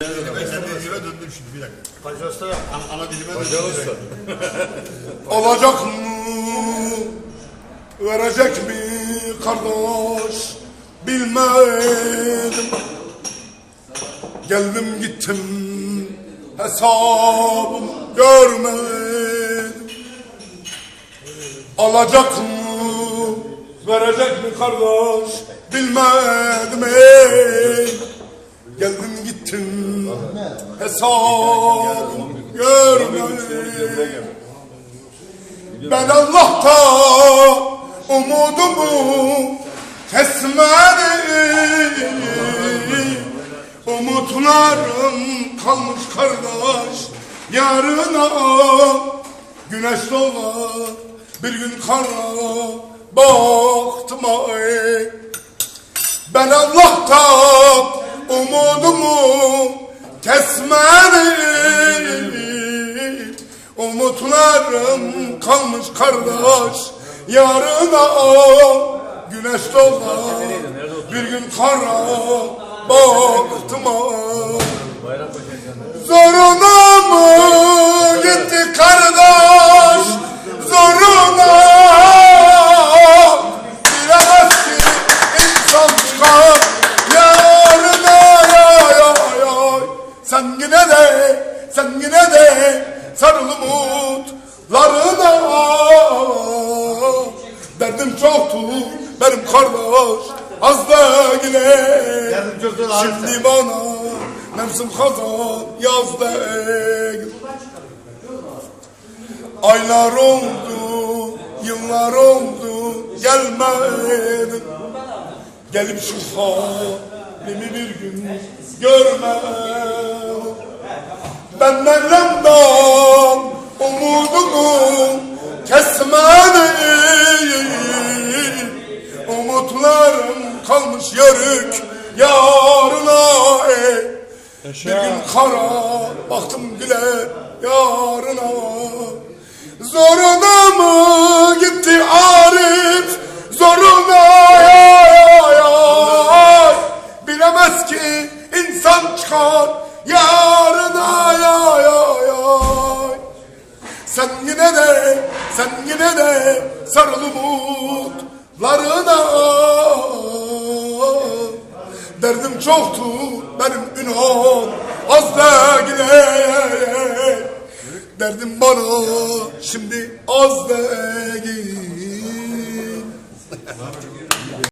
Dilime. Alacak mı? Verecek mi kardeş? Bilmedim. Geldim gittim hesabım görmedim. Alacak mı? Verecek mi kardeş? Bilmedim. ey. Hesabım görmedim. Ben Allah'tan umudumu kesmedim. Umutlarım kalmış kardeş yarına güneş doğar bir gün kara baktım ay. Ben Allah'tan umudumu kesmedim. Umutlarım kalmış kardeş yarına güneş doğar bir gün kara baktım ay. Sarıl umutlarına derdim çoktu benim kardeş az da Arif şimdi bana nefsim hazan yaz değil Aylar oldu, yıllar oldu, gelmedin. Gelip şu halimi bir gün görmedin. Kalmış yörük yarına ey. Bir gün kara baktım güle yarına Zoruna mı gitti Arif Zoruna ya, ya. Bilemez ki insan çıkar yarına ya ya ya Sen yine de sen yine de sarıl umutlarına Derdim çoktu benim inan az değil Derdim bana şimdi az değil